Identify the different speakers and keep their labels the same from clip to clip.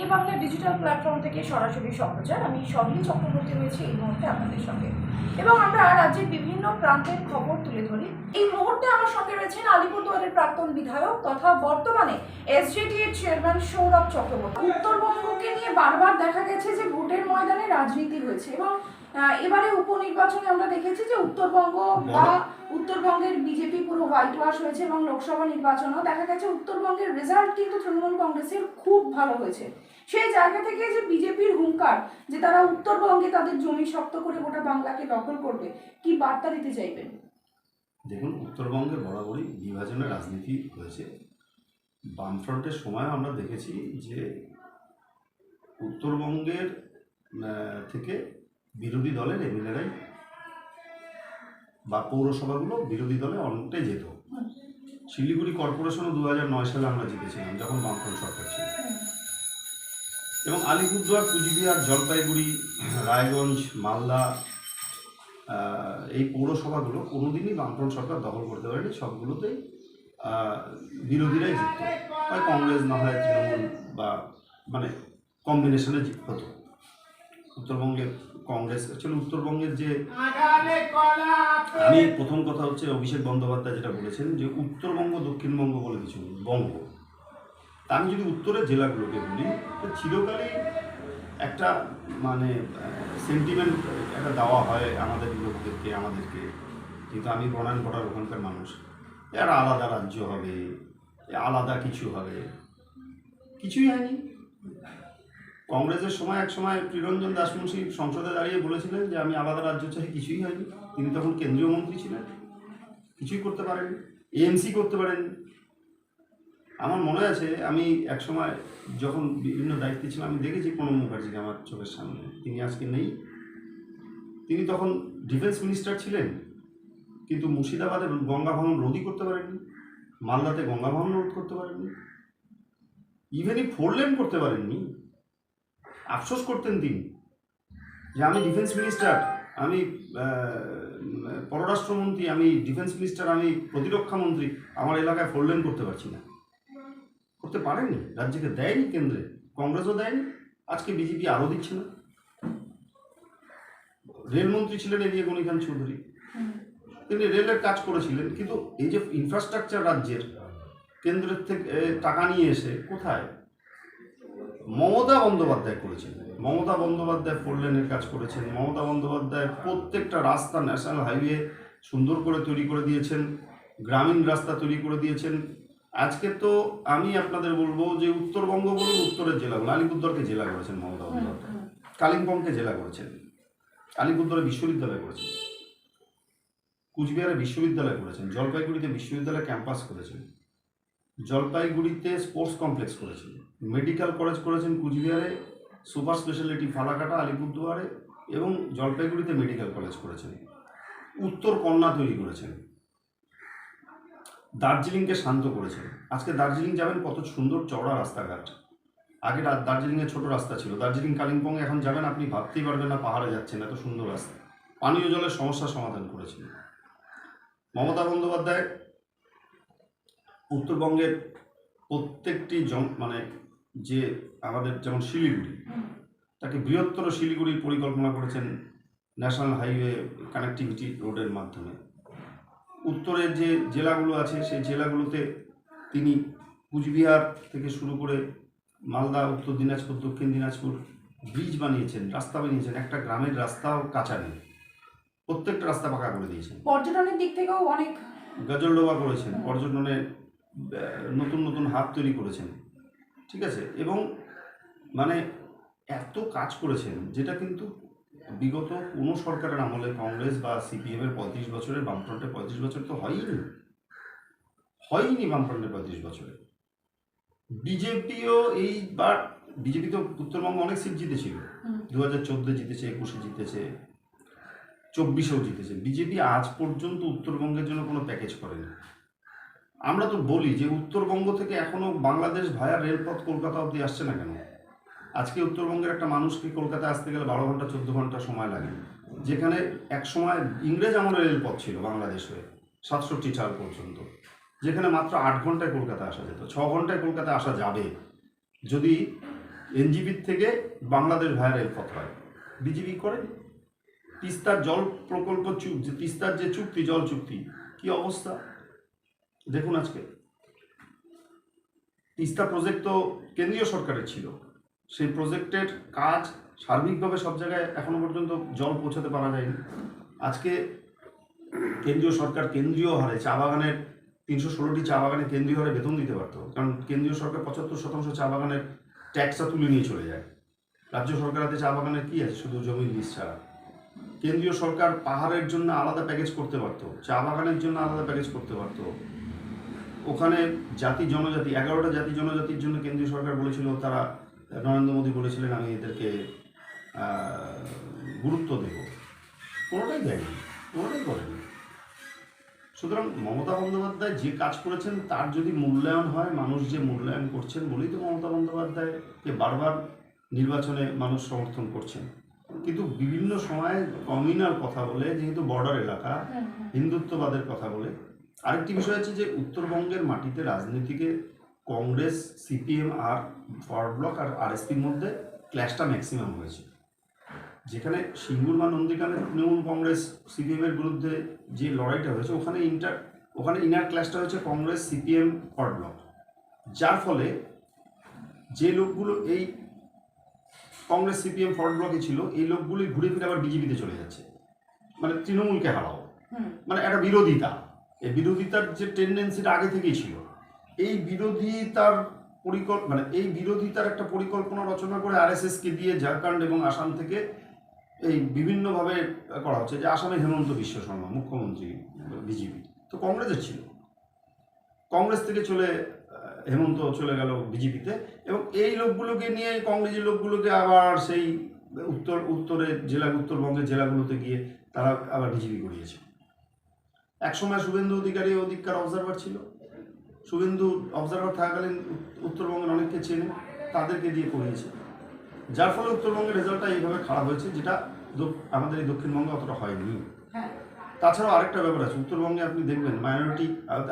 Speaker 1: এ Bangla digital platform থেকে সরাসরি সম্প্রচার। আমি সবই চক্রবর্তী হয়েছি এই মুহূর্তে আপনাদের সঙ্গে। এবং আমরা রাজ্যের বিভিন্ন প্রান্তের খবর তুলে ধরি। এই মুহূর্তে আমার সঙ্গে রয়েছেন আলিপুরদুয়ারের প্রাক্তন বিধায়ক তথা বর্তমানে এসজেডি এর চেয়ারম্যান সৌরভ চক্রবর্তী। উত্তরবঙ্গকে নিয়ে বারবার দেখা গেছে যে ভোটের ময়দানে রাজনীতি হয়েছে এবং এবারে উপনির্বাচনে আমরা দেখেছি যে উত্তরবঙ্গ বা উত্তরবঙ্গের বিজেপি পুরো হোয়াইট ওয়াশ হয়েছে এবং লোকসভা নির্বাচনেও দেখা গেছে উত্তরবঙ্গের রেজাল্ট কিন্তু তৃণমূল কংগ্রেসের খুব ভালো হয়েছে। সেই জায়গা থেকে যে বিজেপির হুঙ্কার যে তারা উত্তরবঙ্গে তাদের জমি শক্ত করে গোটা বাংলাকে দখল করবে কি বার্তা দিতে চাইবেন?
Speaker 2: দেখুন উত্তরবঙ্গে বরাবরই বিভাজনের রাজনীতি হয়েছে। বামফ্রন্টের সময় আমরা দেখেছি যে উত্তরবঙ্গের থেকে বিরোধী দলের এমএলএরাই বা পৌরসভাগুলো বিরোধী দলে অনেকটাই যেত শিলিগুড়ি কর্পোরেশনও দু নয় সালে আমরা জিতেছিলাম, যখন বামফ্রন্ট সরকার ছিল। এবং আলিপুরদুয়ার, কুচবিহার, জলপাইগুড়ি, রায়গঞ্জ, মালদা এই পৌরসভাগুলো কোনোদিনই বামফ্রন্ট সরকার দখল করতে পারেনি, সবগুলোতেই বিরোধীরাই জিতত। হয় কংগ্রেস না হয় তৃণমূল বা মানে কম্বিনেশনে হতো। উত্তরবঙ্গের কংগ্রেস অ্যাকচুয়ালি উত্তরবঙ্গের যে আমি প্রথম কথা হচ্ছে অভিষেক বন্দ্যোপাধ্যায় যেটা বলেছেন যে উত্তরবঙ্গ দক্ষিণবঙ্গ বলে কিছু বঙ্গ। তা আমি যদি উত্তরের জেলাগুলোকে বলি তো চিরকালই একটা মানে সেন্টিমেন্ট একটা দেওয়া হয় আমাদের লোকদেরকে আমাদেরকে। কিন্তু আমি বনায়ন করার ওখানকার মানুষ। এর আলাদা রাজ্য হবে আলাদা কিছু হবে। কিছুই হয়নি। কংগ্রেসের সময় এক সময় প্রিরঞ্জন দাসমুন্সী সংসদে দাঁড়িয়ে বলেছিলেন যে, আমি আলাদা রাজ্য চাই, কিছুই হয়নি। তিনি তখন কেন্দ্রীয় মন্ত্রী ছিলেন। কিছুই করতে পারেননি। এএমসি করতে পারেননি। আমার মনে আছে, আমি এক সময় যখন বিভিন্ন দায়িত্বে ছিলাম, আমি দেখেছি প্রণব মুখার্জিকে আমার চোখের সামনে। তিনি আজকে নেই। তিনি তখন ডিফেন্স মিনিস্টার ছিলেন, কিন্তু মুর্শিদাবাদে গঙ্গা ভবন রোধই করতে পারেননি। মালদাতে গঙ্গা ভবন রোধ করতে পারেননি। ইভেনই ফোর লেন করতে পারেননি। আফসোস করতেন তিনি যে আমি ডিফেন্স মিনিস্টার আমি পররাষ্ট্রমন্ত্রী, আমি ডিফেন্স মিনিস্টার আমি প্রতিরক্ষা মন্ত্রী, আমার এলাকায় ফোর লেন করতে পারছি না। করতে পারেনি রাজ্যকে দেয়নি কেন্দ্রে? কংগ্রেসও দেয়নি? আজকে বিজেপি আরও দিচ্ছে না? রেলমন্ত্রী ছিলেন এদিকে গণি খান চৌধুরী। তিনি রেলের কাজ করেছিলেন, কিন্তু এই যে ইনফ্রাস্ট্রাকচার রাজ্যের, কেন্দ্রের থেকে টাকা নিয়ে এসে কোথায়? মমতা বন্দ্যোপাধ্যায় করেছেন। মমতা বন্দ্যোপাধ্যায় ফোর লেনের কাজ করেছেন। মমতা বন্দ্যোপাধ্যায় প্রত্যেকটা রাস্তা ন্যাশনাল হাইওয়ে সুন্দর করে তৈরি করে দিয়েছেন, গ্রামীণ রাস্তা তৈরি করে দিয়েছেন। আজকে তো আমি আপনাদের বলব যে উত্তরবঙ্গ বলুন, উত্তরের জেলাগুলো আলিপুরদুয়ারকে জেলা করেছেন মমতা বন্দ্যোপাধ্যায়। কালিম্পংকে জেলা করেছেন। আলিপুরদুয়ারে বিশ্ববিদ্যালয় করেছেন। কুচবিহারে বিশ্ববিদ্যালয় করেছেন। জলপাইগুড়িতে বিশ্ববিদ্যালয় ক্যাম্পাস করেছেন। জলপাইগুড়িতে স্পোর্টস কমপ্লেক্স করেছেন মেডিকেল কলেজ করেছেন কুচবিহারে, সুপার স্পেশালিটি ফালাকাটা, আলিপুরদুয়ারে এবং জলপাইগুড়িতে মেডিকেল কলেজ করেছেন। উত্তর কন্যা তৈরি করেছেন। দার্জিলিংকে শান্ত করেছেন। আজকে দার্জিলিং যাবেন কত সুন্দর চওড়া রাস্তাঘাট। আগে দার্জিলিংয়ে ছোট রাস্তা ছিল। দার্জিলিং, কালিম্পং এখন যাবেন আপনি, ভাবতেই পারবেন না, পাহাড়ে যাচ্ছেন, এত সুন্দর রাস্তা। পানীয় জলের সমস্যার সমাধান করেছেন। মমতা বন্দ্যোপাধ্যায় উত্তরবঙ্গের প্রত্যেকটি জন মানে যে আমাদের যেমন শিলিগুড়ি তাকে বৃহত্তর শিলিগুড়ির পরিকল্পনা করেছেন ন্যাশনাল হাইওয়ে কানেক্টিভিটি রোডের মাধ্যমে। উত্তরের যে জেলাগুলো আছে সেই জেলাগুলোতে তিনি কুচবিহার থেকে শুরু করে মালদা উত্তর দিনাজপুর দক্ষিণ দিনাজপুর ব্রিজ বানিয়েছেন রাস্তা বানিয়েছেন একটা গ্রামের রাস্তাও কাঁচা নেই। প্রত্যেকটা রাস্তা পাকা করে দিয়েছেন।
Speaker 1: পর্যটনের দিক থেকেও অনেক
Speaker 2: গজলডোবা করেছেন পর্যটনে আহ, নতুন নতুন হাত তৈরি করেছেন। ঠিক আছে? এবং মানে এত কাজ করেছেন যেটা কিন্তু বিগত কোনো সরকারের আমলে কংগ্রেস বা সিপিএমের পঁয়ত্রিশ বছরের বামফ্রন্টের পঁয়ত্রিশ বছর তো হয়নি হয়নি বামফ্রন্টের পঁয়ত্রিশ বছরে। বিজেপিও এইবার বিজেপি তো উত্তরবঙ্গে অনেক সিট জিতেছিল। দু হাজার চোদ্দ জিতেছে একুশে জিতেছে চব্বিশেও জিতেছে। বিজেপি আজ পর্যন্ত উত্তরবঙ্গের জন্য কোনো প্যাকেজ করেনি। আমরা তো বলি যে উত্তরবঙ্গ থেকে এখনও বাংলাদেশ ভায়া রেলপথ কলকাতা অবধি আসছে না কেন? আজকে উত্তরবঙ্গের একটা মানুষকে কলকাতায় আসতে গেলে বারো ঘণ্টা, চোদ্দ ঘণ্টা সময় লাগে। যেখানে এক সময় ইংরেজ আমলের রেলপথ ছিল বাংলাদেশ হয়ে, সাতষট্টি সাল পর্যন্ত। যেখানে মাত্র আট ঘন্টায় কলকাতা আসা যেত। ছ ঘন্টায় কলকাতা আসা যাবে যদি এনজিপির থেকে বাংলাদেশ ভায়া রেলপথ হয়। বিজেপি করে? তিস্তার জল প্রকল্প চুক যে তিস্তার যে চুক্তি, জল চুক্তি, কি অবস্থা? দেখুন আজকে। তিস্তা প্রজেক্ট তো কেন্দ্রীয় সরকারের ছিল। সেই প্রজেক্টের কাজ সার্বিকভাবে সব জায়গায় এখনও পর্যন্ত জল পৌঁছাতে পারা যায়নি। আজকে কেন্দ্রীয় সরকার কেন্দ্রীয় হারে চা বাগানের তিনশো ষোলোটি চা বাগানে কেন্দ্রীয় হারে বেতন দিতে পারতো। কারণ কেন্দ্রীয় সরকার পঁচাত্তর শতাংশ চা বাগানের ট্যাক্সটা তুলে নিয়ে চলে যায়। রাজ্য সরকার হাতে চা বাগানের কি আছে? শুধু জমির লিজ ছাড়া। কেন্দ্রীয় সরকার পাহাড়ের জন্য আলাদা প্যাকেজ করতে পারতো। চা বাগানের জন্য আলাদা প্যাকেজ করতে পারতো। ওখানে জাতি জনজাতি এগারোটা জাতি জনজাতির জন্য কেন্দ্রীয় সরকার বলেছিল তারা নরেন্দ্র মোদী বলেছিলেন আমি এদেরকে গুরুত্ব দেব। কোনোটাই দেয়নি কোনোটাই করেনি। সুতরাং মমতা বন্দ্যোপাধ্যায় যে কাজ করেছেন তার যদি মূল্যায়ন হয় মানুষ যে মূল্যায়ন করছেন বলেই তো মমতা বন্দ্যোপাধ্যায়কে বারবার নির্বাচনে মানুষ সমর্থন করছেন। কিন্তু বিভিন্ন সময়ে কমিউনাল কথা বলে যেহেতু বর্ডার এলাকা হিন্দুত্ববাদের কথা বলে আরেকটি বিষয় হচ্ছে যে উত্তরবঙ্গের মাটিতে রাজনীতিকে কংগ্রেস সিপিএম আর ফরওয়ার্ড ব্লক আর আরএসপির মধ্যে ক্ল্যাশটা ম্যাক্সিমাম হয়েছে। যেখানে সিঙ্গুর বা নন্দীগ্রামে তৃণমূল কংগ্রেস সিপিএম এর বিরুদ্ধে যে লড়াইটা হয়েছে ওখানে ইন্টার ওখানে ইনার ক্ল্যাশটা হয়েছে কংগ্রেস সিপিএম ফরওয়ার্ড ব্লক। যার ফলে যে লোকগুলো এই কংগ্রেস সিপিএম ফরওয়ার্ড ব্লকে ছিল এই লোকগুলি ঘুরে ফিরে আবার বিজেপিতে চলে যাচ্ছে। মানে তৃণমূলকে হারাও। মানে একটা বিরোধিতা। এই বিরোধিতার যে টেন্ডেন্সিটা আগে থেকেই ছিল, এই বিরোধিতার পরিকল্প মানে এই বিরোধিতার একটা পরিকল্পনা রচনা করে আরএসএসকে দিয়ে ঝাড়খণ্ড এবং আসাম থেকে এই বিভিন্নভাবে করা হচ্ছে যে আসামে হেমন্ত বিশ্ব শর্মা, মুখ্যমন্ত্রী, বিজেপি, তো কংগ্রেসের ছিল। কংগ্রেস থেকে চলে হেমন্ত চলে গেল বিজেপিতে এবং এই লোকগুলোকে নিয়ে কংগ্রেসের লোকগুলোকে আবার সেই উত্তর উত্তরের জেলা, উত্তরবঙ্গের জেলাগুলোতে গিয়ে তারা আবার বিজেপি করিয়েছে একসময় শুভেন্দু অধিকারী অধিকার অবজারভার ছিল। শুভেন্দু অবজারভার থাকাকালীন উত্তরবঙ্গের অনেককে চেনে তাদেরকে দিয়ে করিয়েছে। যার ফলে উত্তরবঙ্গের রেজাল্টটা এইভাবে খারাপ হয়েছে যেটা আমাদের এই দক্ষিণবঙ্গে অতটা হয়নি।
Speaker 1: হ্যাঁ।
Speaker 2: তাছাড়াও আরেকটা ব্যাপার আছে উত্তরবঙ্গে আপনি দেখবেন মাইনরিটি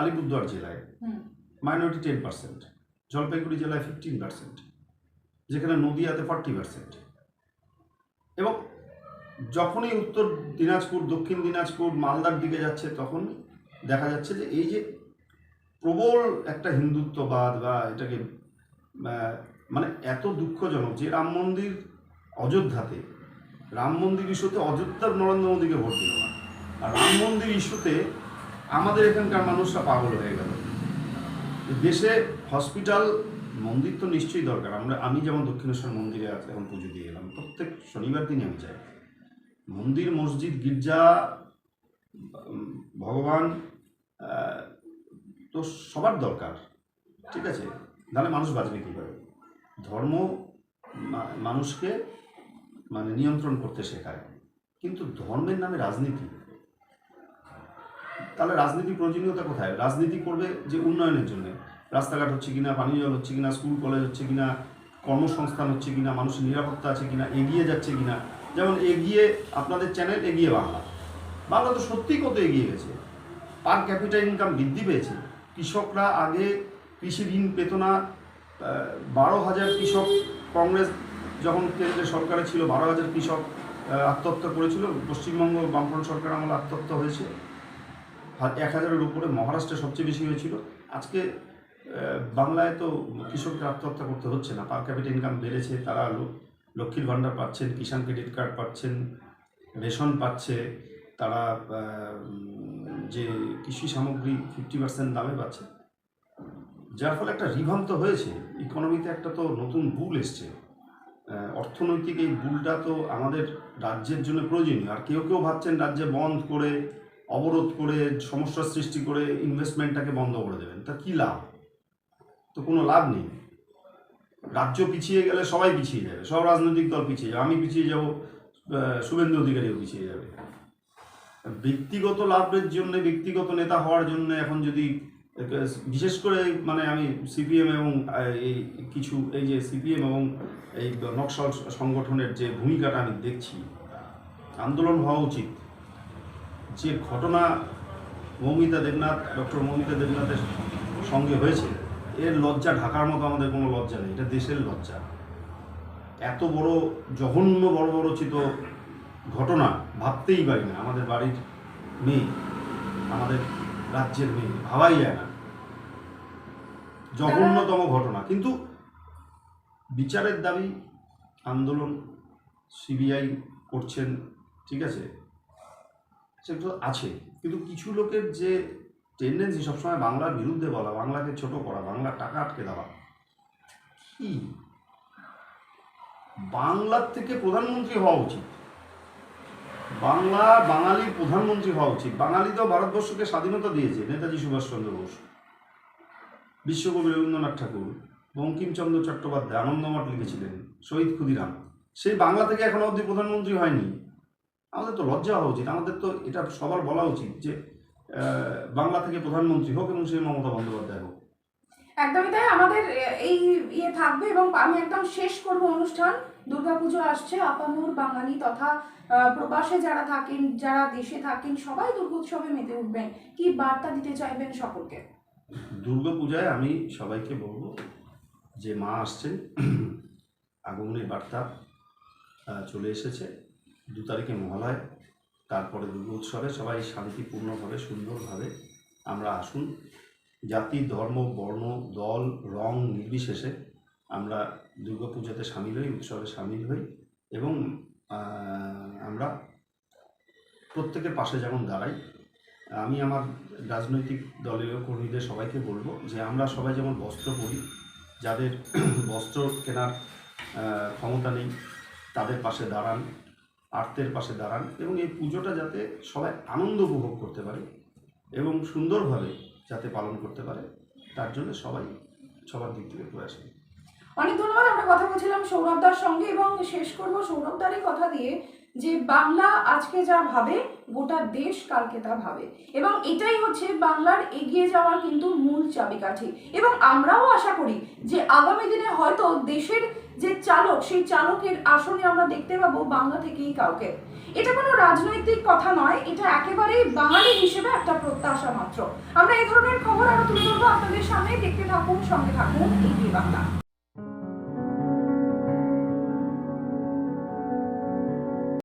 Speaker 2: আলিপুরদুয়ার জেলায় মাইনরিটি টেন পার্সেন্ট জলপাইগুড়ি জেলায় ফিফটিন পার্সেন্ট যেখানে নদীয়াতে ফর্টি পার্সেন্ট এবং যখনই উত্তর দিনাজপুর, দক্ষিণ দিনাজপুর, মালদার দিকে যাচ্ছে, তখন দেখা যাচ্ছে যে এই যে প্রবল একটা হিন্দুত্ববাদ বা এটাকে মানে এত দুঃখজনক যে রাম মন্দির অযোধ্যাতে, রাম মন্দির ইস্যুতে অযোধ্যার নরেন্দ্র মোদীকে ভোট দিল না। আর রাম মন্দির ইস্যুতে আমাদের এখানকার মানুষরা পাগল হয়ে গেল। দেশে হসপিটাল, মন্দির তো নিশ্চয়ই দরকার। আমরা, আমি যেমন দক্ষিণেশ্বর মন্দিরে এখন পুজো দিয়ে এলাম, প্রত্যেক শনিবার দিনই আমি যাই। মন্দির, মসজিদ, গির্জা, ভগবান তো সবার দরকার, ঠিক আছে? নাহলে মানুষ বাঁচবে কীভাবে? ধর্ম মানুষকে মানে নিয়ন্ত্রণ করতে শেখায়। কিন্তু ধর্মের নামে রাজনীতি? তাহলে রাজনীতি প্রয়োজনীয়তা কোথায়? রাজনীতি করবে যে উন্নয়নের জন্য। রাস্তাঘাট হচ্ছে কিনা পানীয় জল হচ্ছে কিনা, স্কুল, কলেজ হচ্ছে কিনা, কর্মসংস্থান হচ্ছে কিনা, মানুষের নিরাপত্তা আছে কিনা, এগিয়ে যাচ্ছে কিনা যেমন এগিয়ে আপনাদের চ্যানেল এগিয়ে বাংলা। বাংলা তো সত্যিই কত এগিয়ে গেছে। পার ক্যাপিটাল ইনকাম বৃদ্ধি পেয়েছে। কৃষকরা আগে কৃষি ঋণ পেত না। বারো হাজার কৃষক কংগ্রেস যখন কেন্দ্রের সরকারে ছিল, বারো হাজার কৃষক আত্মহত্যা করেছিল। পশ্চিমবঙ্গ বামফ্রন্ট সরকার আমলে আত্মহত্যা হয়েছে। এক হাজারের উপরে মহারাষ্ট্রে সবচেয়ে বেশি হয়েছিল। আজকে বাংলায় তো কৃষকদের আত্মহত্যা করতে হচ্ছে না। পার ক্যাপিটাল ইনকাম বেড়েছে, তারা লক্ষ্মীর ভাণ্ডার পাচ্ছেন, কিষাণ ক্রেডিট কার্ড পাচ্ছেন, রেশন পাচ্ছে, তারা যে কৃষি সামগ্রী ফিফটি পার্সেন্ট দামে পাচ্ছে। যার ফলে একটা রিভান্ত হয়েছে। ইকোনমিতে একটা তো নতুন বুল এসছে। অর্থনৈতিক এই বুলটা তো আমাদের রাজ্যের জন্য প্রয়োজনীয়। আর কেউ কেউ ভাবছেন রাজ্যে বন্ধ করে, অবরোধ করে, সমস্যার সৃষ্টি করে ইনভেস্টমেন্টটাকে বন্ধ করে দেবেন। তা কী লাভ? তো কোনো লাভ নেই। রাজ্য পিছিয়ে গেলে সবাই পিছিয়ে যাবে, সব রাজনৈতিক দল পিছিয়ে যাবে, আমি পিছিয়ে যাব শুভেন্দু অধিকারীও পিছিয়ে যাবে। ব্যক্তিগত লাভের জন্য, ব্যক্তিগত নেতা হওয়ার জন্য এখন যদি, বিশেষ করে মানে আমি সিপিএম এবং এই কিছু, এই যে সিপিএম এবং এই নকশাল সংগঠনের যে ভূমিকাটা আমি দেখছি, আন্দোলন হওয়া উচিত। যে ঘটনা মৌমিতা দেবনাথ, ডক্টর মৌমিতা দেবনাথের সঙ্গে হয়েছে এর লজ্জা ঢাকার মতো আমাদের কোনো লজ্জা নেই, এটা দেশের লজ্জা। এত বড়, জঘন্য, বড় বড় চিত ঘটনা ভাবতেই পারি না, আমাদের বাড়ির মেয়ে, আমাদের রাজ্যের মেয়ে, ভাবাই যায় না। জঘন্যতম ঘটনা, কিন্তু বিচারের দাবি, আন্দোলন সিবিআই করছেন, ঠিক আছে? সেগুলো আছে, কিন্তু কিছু লোকের যে টেন্ডেন্সি সবসময় বাংলার বিরুদ্ধে বলা, বাংলাকে ছোট করা, বাংলার টাকা আটকে দেওয়া। কি? বাংলার থেকে প্রধানমন্ত্রী হওয়া উচিত। বাংলা বাঙালির প্রধানমন্ত্রী হওয়া উচিত। বাঙালি তো ভারতবর্ষকে স্বাধীনতা দিয়েছে, নেতাজি সুভাষচন্দ্র বোস। বিশ্বকবি রবীন্দ্রনাথ ঠাকুর, বঙ্কিমচন্দ্র চট্টোপাধ্যায়, আনন্দমঠ লিখেছিলেন, শহীদ ক্ষুদিরাম। সেই বাংলা থেকে এখনও অবধি প্রধানমন্ত্রী হয়নি। আমাদের তো লজ্জা হওয়া উচিত। আমাদের তো এটা সবার বলা উচিত যে বাংলা থেকে প্রধানমন্ত্রী হোক এবং সেই মমতা বন্দ্যোপাধ্যায় হোক।
Speaker 1: একদমই তাই। আমাদের এই ইয়ে থাকবে এবং আমি একদম শেষ করব অনুষ্ঠান। দুর্গাপুজো আসছে আপামোর বাঙালি তথা প্রবাসে যারা থাকেন যারা দেশে থাকেন সবাই দুর্গোৎসবে মেতে উঠবেন। কি বার্তা দিতে চাইবেন সকলকে?
Speaker 2: দুর্গা পূজায় আমি সবাইকে বলব যে মা আসছেন আগমনের বার্তা চলে এসেছে। দু তারিখে মহালয়। তারপরে দুর্গা উৎসবে সবাই শান্তিপূর্ণভাবে, সুন্দরভাবে আমরা আসুন। জাতি, ধর্ম, বর্ণ, দল, রং নির্বিশেষে আমরা দুর্গা পূজাতে সামিল হই, উৎসবে সামিল হই এবং আমরা প্রত্যেকের পাশে যেমন দাঁড়াই, আমি আমার রাজনৈতিক দলীয় কর্মীদের সবাইকে বলব যে আমরা সবাই যেমন বস্ত্র পরি, যাদের বস্ত্র কেনার ক্ষমতা নেই, তাদের পাশে দাঁড়ান। আর্তের পাশে দাঁড়ান এবং এই পুজোটা যাতে সবাই আনন্দ উপভোগ করতে পারে এবং সুন্দরভাবে যাতে পালন করতে পারে, তার জন্য সবাই সবার দিক থেকে প্রয়াস।
Speaker 1: অনেক ধন্যবাদ, আমরা কথা বলছিলাম সৌরভদার সঙ্গে এবং শেষ করব সৌরভদারই কথা দিয়ে যে বাংলা আজকে যা ভাবে, গোটা দেশ কালকে তা ভাবে। এবং এটাই হচ্ছে বাংলার এগিয়ে যাওয়ার কিন্তু মূল চাবিকাঠি। এবং আমরাও আশা করি যে আগামী দিনে হয়তো দেশের যে চালক, সেই চালকের আসনে আমরা দেখতে পাবো বাংলা থেকেই কাউকে। এটা কোনো রাজনৈতিক কথা নয়, এটা একেবারেই বাঙালি হিসেবে একটা প্রত্যাশা মাত্র। আমরা এই ধরনের খবর আরও তুলে ধরবো। আপনাদের সামনে দেখতে থাকুন, সঙ্গে থাকুন এই বাংলা।